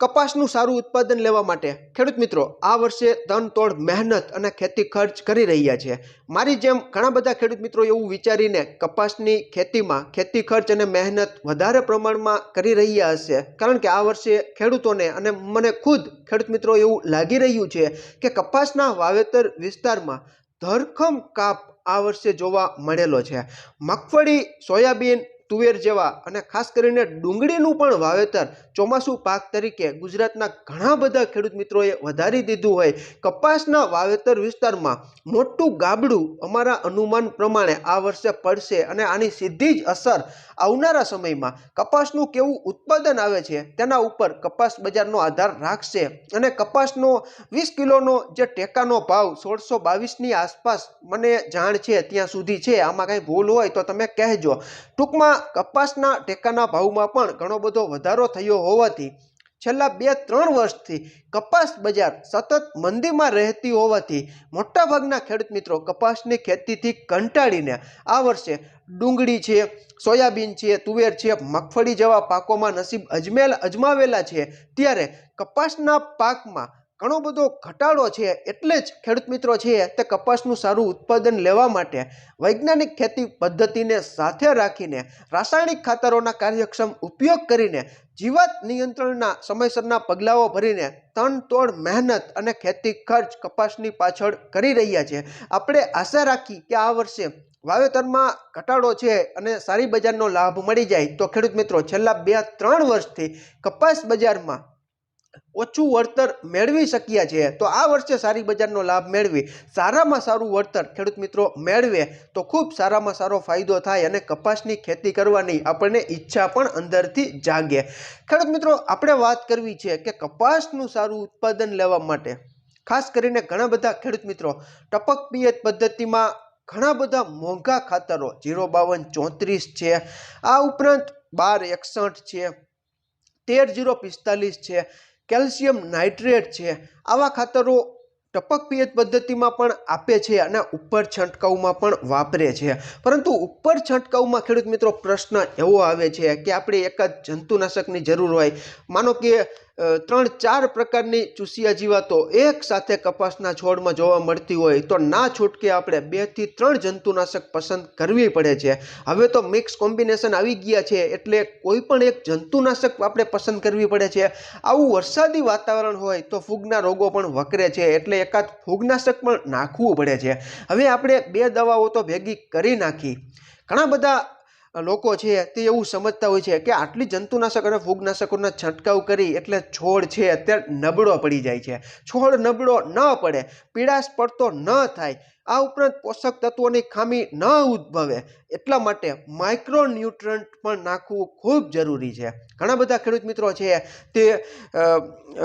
કપાસનું સારું ઉત્પાદન લેવા માટે. ખેડૂત મિત્રો, આ વર્ષે તનતોડ મહેનત અને ખેતી ખર્ચ કરી રહ્યા છે. મારી જેમ ઘણા બધા ખેડૂત મિત્રો એવું વિચારીને કપાસની ખેતીમાં ખેતી ખર્ચ અને મહેનત વધારે પ્રમાણમાં કરી રહ્યા હશે. કારણ કે આ વર્ષે ખેડૂતોને અને મને ખુદ ખેડૂત મિત્રો એવું લાગી રહ્યું છે કે કપાસના વાવેતર વિસ્તારમાં ધરખમ કાપ આ વર્ષે જોવા મળેલો છે. મગફળી, સોયાબીન તુવેર જેવા અને ખાસ કરીને ડુંગળીનું પણ વાવેતર ચોમાસું પાક તરીકે ગુજરાતના ઘણા બધા ખેડૂત મિત્રોએ વધારી દીધું હોય. કપાસના વાવેતર વિસ્તારમાં મોટું ગાબડું અમારા અનુમાન પ્રમાણે આ વર્ષે પડશે અને આની સીધી જ અસર આવનારા સમયમાં કપાસનું કેવું ઉત્પાદન આવે છે તેના ઉપર કપાસ બજારનો આધાર રાખશે અને કપાસનો વીસ કિલોનો જે ટેકાનો ભાવ સોળસો બાવીસની આસપાસ મને જાણ છે ત્યાં સુધી છે. આમાં કાંઈ ભૂલ હોય તો તમે કહેજો. ટૂંકમાં કપાસના ટેકાના ભાવમાં પણ ઘણો બધો વધારો થયો હોવાથી છેલ્લા બે ત્રણ વર્ષથી કપાસ બજાર સતત મંદીમાં રહેતી હોવાથી મોટાભાગના ખેડૂત મિત્રો કપાસની ખેતીથી કંટાળીને આ વર્ષે ડુંગળી છે, સોયાબીન છે, તુવેર છે, મગફળી જેવા પાકોમાં નસીબ અજમેલ અજમાવેલા છે. ત્યારે કપાસના પાકમાં ઘણો બધો ઘટાડો છે એટલે જ ખેડૂત મિત્રો છે તે કપાસનું સારું ઉત્પાદન લેવા માટે વૈજ્ઞાનિક ખેતી પદ્ધતિને સાથે રાખીને રાસાયણિક ખાતરોના કાર્યક્ષમ ઉપયોગ કરીને જીવાત નિયંત્રણના સમયસરના પગલાઓ ભરીને તનતોડ મહેનત અને ખેતી ખર્ચ કપાસની પાછળ કરી રહ્યા છે. આપણે આશા રાખી કે આ વર્ષે વાવેતરમાં ઘટાડો છે અને સારી બજારનો લાભ મળી જાય તો ખેડૂત મિત્રો છેલ્લા બે ત્રણ વર્ષથી કપાસ બજારમાં ઓછું વળતર મેળવી શક્યા છીએ તો આ વર્ષે સારી બજારનો લાભ મેળવી, સારામાં સારું વળતર ખેડૂત મિત્રો મેળવે, તો ખૂબ સારામાં સારો ફાયદો થાય અને કપાસની ખેતી કરવાની આપણને ઈચ્છા પણ અંદરથી જાગે. ખેડૂત મિત્રો, આપણે વાત કરવી છે કે કપાસનું સારું ઉત્પાદન લેવા માટે, ખાસ કરીને ઘણા બધા ખેડૂત મિત્રો ટપક પિયત પદ્ધતિમાં ઘણા બધા મોંઘા ખાતરો, જીરો બાવન ચોત્રીસ છે, આ ઉપરાંત બાર એકસઠ છે, તેર જીરો પિસ્તાલીસ છે કેલ્શિયમ નાઇટ્રેટ છે. આવા ખાતરો ટપક પિયત પદ્ધતિમાં પણ આપે છે અને ઉપર છંટકાવમાં પણ વાપરે છે. પરંતુ ઉપર છંટકાવમાં ખેડૂત મિત્રો પ્રશ્ન એવો આવે છે કે આપણે એક જ જંતુનાશકની જરૂર હોય. માનો કે ત્રણ ચાર પ્રકારની ચૂસિયા જીવાતો એક સાથે કપાસના છોડમાં જોવા મળતી હોય તો ના છૂટકે આપણે બેથી ત્રણ જંતુનાશક પસંદ કરવી પડે છે. હવે તો મિક્સ કોમ્બિનેશન આવી ગયા છે એટલે કોઈ પણ એક જંતુનાશક આપણે પસંદ કરવી પડે છે. આવું વરસાદી વાતાવરણ હોય તો ફૂગના રોગો પણ વકરે છે એટલે એકાદ ફૂગનાશક પણ નાખવું પડે છે. હવે આપણે બે દવાઓ તો ભેગી કરી નાખી. ઘણા બધા લોકો છે તે એવું સમજતા હોય છે કે આટલી જંતુનાશક અને ફૂગનાશકોના છંટકાવ કરી એટલે છોડ છે અત્યારે નબળો પડી જાય છે. છોડ નબળો ન પડે, પીડાશ પડતો ન થાય, આ ઉપરાંત પોષક તત્વોની ખામી ન ઉદ્ભવે. એટલા માટે માઇક્રો ન્યુટ્રન્ટ પણ નાખવું ખૂબ જરૂરી છે. ઘણા બધા ખેડૂત મિત્રો છે તે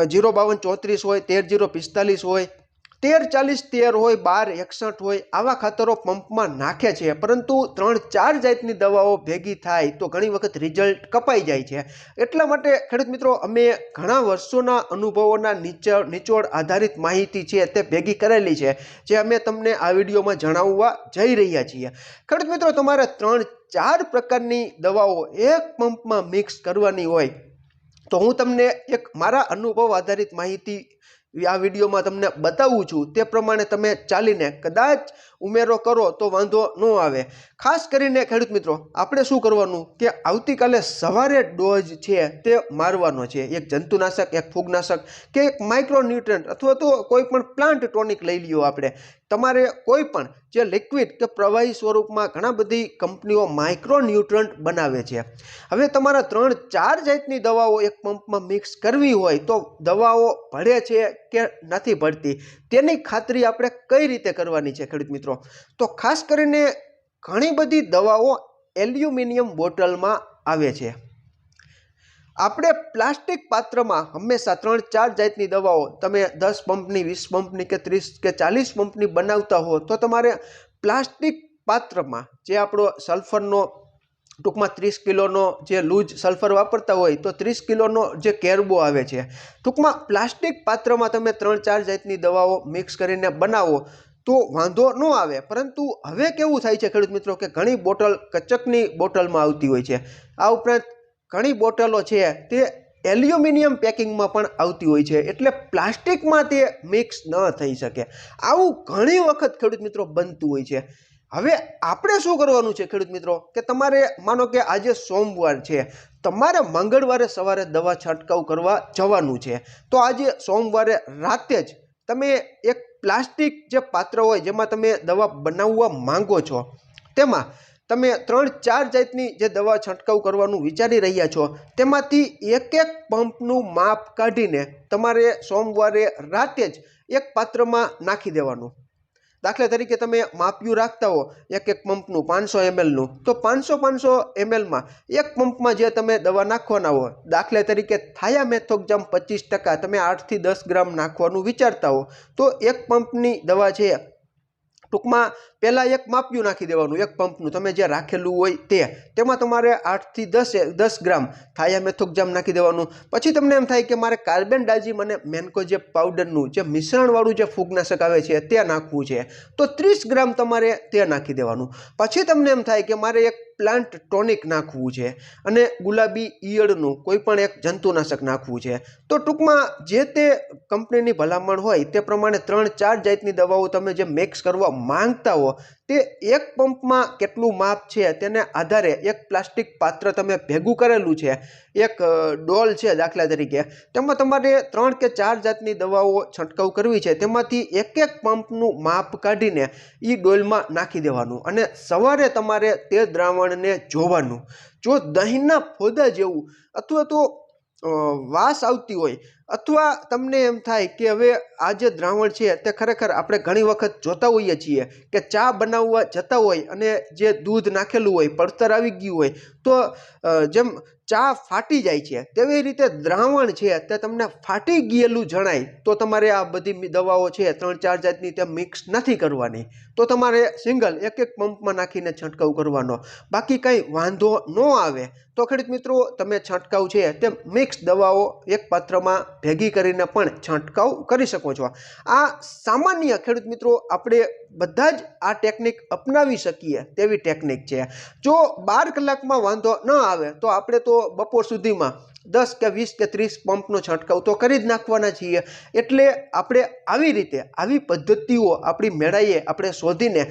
જીરો બાવન ચોત્રીસ હોય, તેર જીરો પિસ્તાલીસ હોય તેર ચાલીસ તેર હોય, બાર એકસઠ હોય, આવા ખાતરો પંપમાં નાખે છે. પરંતુ ત્રણ ચાર જાતની દવાઓ ભેગી થાય તો ઘણી વખત રિઝલ્ટ કપાઈ જાય છે. એટલા માટે ખેડૂત મિત્રો, અમે ઘણા વર્ષોના અનુભવોના નીચળ નિચોડ આધારિત માહિતી છે તે ભેગી કરેલી છે, જે અમે તમને આ વિડીયોમાં જણાવવા જઈ રહ્યા છીએ. ખેડૂત મિત્રો, તમારે ત્રણ ચાર પ્રકારની દવાઓ એક પંપમાં મિક્સ કરવાની હોય તો હું તમને એક મારા અનુભવ આધારિત માહિતી આ વિડીયોમાં તમને બતાવું છું. તે પ્રમાણે તમે ચાલીને કદાચ ઉમેરો કરો તો વાંધો ન આવે. ખાસ કરીને ખેડૂત મિત્રો, આપણે શું કરવાનું કે આવતીકાલે સવારે ડોઝ છે તે મારવાનો છે. એક જંતુનાશક, એક ફૂગનાશક કે એક માઇક્રોન્યુટ્રન્ટ અથવા તો કોઈ પણ પ્લાન્ટ ટોનિક લઈ લ્યો આપણે. તમારે કોઈ પણ જે લિક્વિડ કે પ્રવાહી સ્વરૂપમાં ઘણા બધી કંપનીઓ માઇક્રોન્યુટ્રન્ટ બનાવે છે. હવે તમારા ત્રણ, ચાર જાતની દવાઓ એક પંપમાં મિક્સ કરવી હોય તો દવાઓ ભળે છે કે નથી ભળતી? તેની ખાતરી આપણે કઈ રીતે કરવાની છે ખેડૂત મિત્રો? તો ખાસ કરીને ઘણી બધી દવાઓ એલ્યુમિનિયમ બોટલમાં આવે છે. આપણે પ્લાસ્ટિક પાત્રમાં હંમેશા ત્રણ ચાર જાતની દવાઓ, તમે દસ પંપની, વીસ પંપની કે ત્રીસ કે ચાલીસ પંપની બનાવતા હો, તો તમારે પ્લાસ્ટિક પાત્રમાં જે આપણો સલ્ફરનો ટૂંકમાં ત્રીસ કિલોનો જે લૂજ સલ્ફર વાપરતા હોય, તો ત્રીસ કિલોનો જે કેરબો આવે છે. ટૂંકમાં પ્લાસ્ટિક પાત્રમાં તમે ત્રણ ચાર જાતની દવાઓ મિક્સ કરીને બનાવો, તો વાંધો ન આવે. પરંતુ હવે કેવું થાય છે ખેડૂત મિત્રો, કે ઘણી બોટલ, કચકની બોટલમાં આવતી હોય છે. આ ઉપરાંત ઘણી બોટલો છે, તે એલ્યુમિનિયમ પેકિંગમાં પણ આવતી હોય છે, એટલે પ્લાસ્ટિકમાં તે મિક્સ ન થઈ શકે. આવું ઘણી વખત ખેડૂત મિત્રો બનતું હોય છે. હવે આપણે શું કરવાનું છે ખેડૂત મિત્રો? કે તમારે, માનો કે આજે સોમવાર છે, તમારે મંગળવારે સવારે દવા છંટકાવ કરવા જવાનું છે. તો આજે સોમવારે રાતે જ તમે એક પ્લાસ્ટિક જે પાત્ર હોય, જેમાં તમે દવા બનાવવા માંગો છો, તેમાં તમે ત્રણ, ચાર જાતની જે દવા છંટકાવ કરવાનું વિચારી રહ્યા છો, તેમાંથી એક એક પંપનું માપ કાઢીને તમારે સોમવારે રાતે જ એક પાત્રમાં નાખી દેવાનું. દાખલા તરીકે તમે માપ્યું રાખતા હો એક એક પંપનું પાંચસો એમએલનું, તો પાંચસો પાંચસો એમએલમાં એક પંપમાં જે તમે દવા નાખવાના હો, દાખલા તરીકે થાયા મેથોક્જામ પચીસ ટકા, તમે આઠથી દસ ગ્રામ નાખવાનું વિચારતા હો, તો એક પંપની દવા છે ટૂંકમાં પહેલાં એક માપ્યું નાખી દેવાનું, એક પંપનું. તમે જે રાખેલું હોય તે. તેમાં તમારે આઠથી દસ દસ ગ્રામ થાયા મેથોકજામ નાખી દેવાનું. પછી તમને એમ થાય કે મારે કાર્બન ડાયઝીમ અને મેન્કો જે પાવડરનું, જે મિશ્રણવાળું જે ફૂગનાશક આવે છે તે નાખવું છે. તો ત્રીસ ગ્રામ તમારે તે નાખી દેવાનું. પછી તમને એમ થાય કે મારે એક પ્લાન્ટ ટોનિક નાખવું છે અને ગુલાબી ઈયળનું કોઈ પણ એક જંતુનાશક નાખવું છે. તો ટૂંકમાં જે તે કંપનીની ભલામણ હોય તે પ્રમાણે ત્રણ ચાર જાતની દવાઓ તમે જે મિક્સ કરવા માંગતા હો તે એક પંપમાં કેટલું માપ છે તેને આધારે એક પ્લાસ્ટિક પાત્ર તમે ભેગું કરેલું છે. એક ડોલ છે દાખલા તરીકે. તેમાં તમારે ત્રણ કે ચાર જાતની દવાઓ છંટકાવ કરવી છે. તેમાંથી એક એક પંપનું માપ કાઢીને એ ડોલમાં નાખી દેવાનું અને સવારે તમારે તે દ્રાવણને જોવાનું. જો દહીંના ફોદા જેવું અથવા તો વાસ આવતી હોય અથવા તમને એમ થાય કે હવે આ જે દ્રાવણ છે તે ખરેખર આપણે ઘણી વખત જોતા હોઈએ છીએ કે ચા બનાવવા જતા હોય અને જે દૂધ નાખેલું હોય, પડતર આવી ગયું હોય, તો જેમ ચા ફાટી જાય છે, તેવી રીતે દ્રાવણ છે તે તમને ફાટી ગયેલું જણાય, તો તમારે આ બધી દવાઓ છે ત્રણ ચાર જાતની તે મિક્સ નથી કરવાની. તો તમારે સિંગલ એક એક પંપમાં નાખીને છંટકાવ કરવાનો. બાકી કંઈ વાંધો ન આવે. તો ખેડૂત મિત્રો, તમે છંટકાવ છે તે મિક્સ દવાઓ એક પાત્રમાં ભેગી કરીને પણ છંટકાવ કરી શકો છો. આ સામાન્ય ખેડૂત મિત્રો આપણે બધા જ આ ટેકનિક અપનાવી શકીએ તેવી ટેકનિક છે. જો બાર કલાકમાં વાંધો ન આવે તો આપણે તો બપોર સુધીમાં દસ કે વીસ કે ત્રીસ પંપનો છંટકાવ તો કરી જ નાખવાના છીએ. એટલે આપણે આવી રીતે આવી પદ્ધતિઓ આપણી મેળાઈએ આપણે શોધીને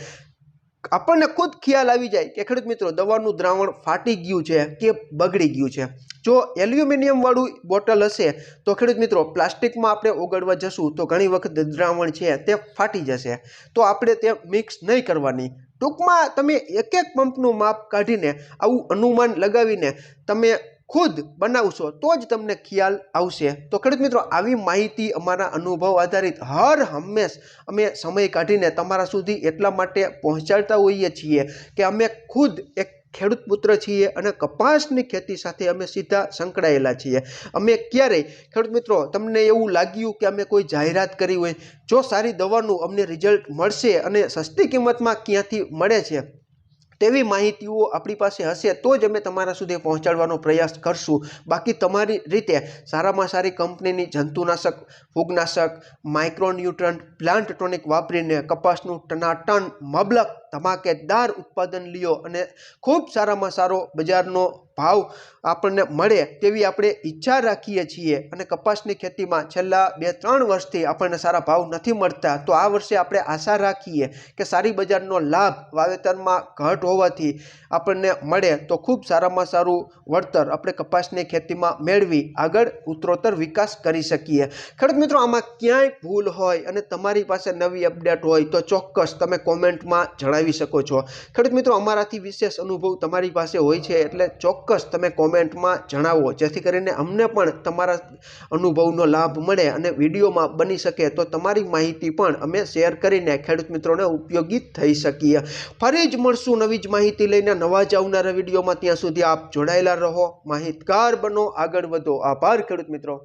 આપણને ખુદ ખ્યાલ આવી જાય કે ખેડૂત મિત્રો, દવાનું દ્રાવણ ફાટી ગયું છે કે બગડી ગયું છે? જો એલ્યુમિનિયમ વાળું બોટલ હશે, તો ખેડૂત મિત્રો, પ્લાસ્ટિકમાં આપણે ઓગળવા જશું તો ઘણી વખત દ્રાવણ છે તે ફાટી જશે. તો આપણે તે મિક્સ નહીં કરવાની. ટૂંકમાં તમે એક એક પંપનું માપ કાઢીને આવું અનુમાન લગાવીને તમે ખુદ બનાવશો, તો જ તમને ખ્યાલ આવશે. તો ખેડૂત મિત્રો, આવી માહિતી અમારા અનુભવ આધારિત હર હંમેશ અમે સમય કાઢીને તમારા સુધી એટલા માટે પહોંચાડતા હોઈએ છીએ કે અમે ખુદ એક ખેડૂત પુત્ર છીએ અને કપાસની ખેતી સાથે અમે સીધા સંકળાયેલા છીએ. અમે ક્યારેય, ખેડૂત મિત્રો, તમને એવું લાગ્યું કે અમે કોઈ જાહેરાત કરી હોય, જો સારી દવાનું અમને રિઝલ્ટ મળશે અને સસ્તી કિંમતમાં ક્યાંથી મળે છે? તેવી માહિતીઓ આપણી પાસે હશે તો જ અમે તમારા સુધી પહોંચાડવાનો પ્રયાસ કરશું. બાકી તમારી રીતે સારામાં સારી કંપનીની જંતુનાશક, ફૂગનાશક માઇક્રોન્યુટ્રન પ્લાન્ટ ટોનિક વાપરીને કપાસનું ટનાટન, મબલક, ધમાકેદાર ઉત્પાદન લ્યો અને ખૂબ સારામાં સારો બજારનો ભાવ આપણને મળે તેવી આપણે ઈચ્છા રાખીએ છીએ. અને કપાસની ખેતીમાં છેલ્લા બે ત્રણ વર્ષથી આપણને સારા ભાવ નથી મળતા. તો આ વર્ષે આપણે આશા રાખીએ કે સારી બજારનો લાભ વાવેતરમાં ઘટ હોવાથી આપણને મળે તો ખૂબ સારામાં સારું વળતર આપણે કપાસની ખેતીમાં મેળવી આગળ ઉત્તરોત્તર વિકાસ કરી શકીએ. ખેડૂત મિત્રો, આમાં ક્યાંય ભૂલ હોય અને તમારી પાસે નવી અપડેટ હોય તો ચોક્કસ તમે કોમેન્ટમાં જણાવી શકો છો. ખેડૂત મિત્રો, અમારાથી વિશેષ અનુભવ તમારી પાસે હોય છે એટલે ચોક્કસ તમે કોમેન્ટમાં જણાવો, જેથી કરીને અમને પણ તમારા અનુભવનો લાભ મળે અને વિડીયોમાં બની શકે. તો તમારી માહિતી પણ અમે શેર કરીને ખેડૂત મિત્રોને ઉપયોગી થઈ શકીએ. ફરી જ મળશું નવી જ માહિતી લઈને. નવા જ આવનારા વિડીયોમાં ત્યાં સુધી આપ જોડાયેલા રહો. માહિતગાર બનો. આગળ વધો. આભાર ખેડૂત મિત્રો.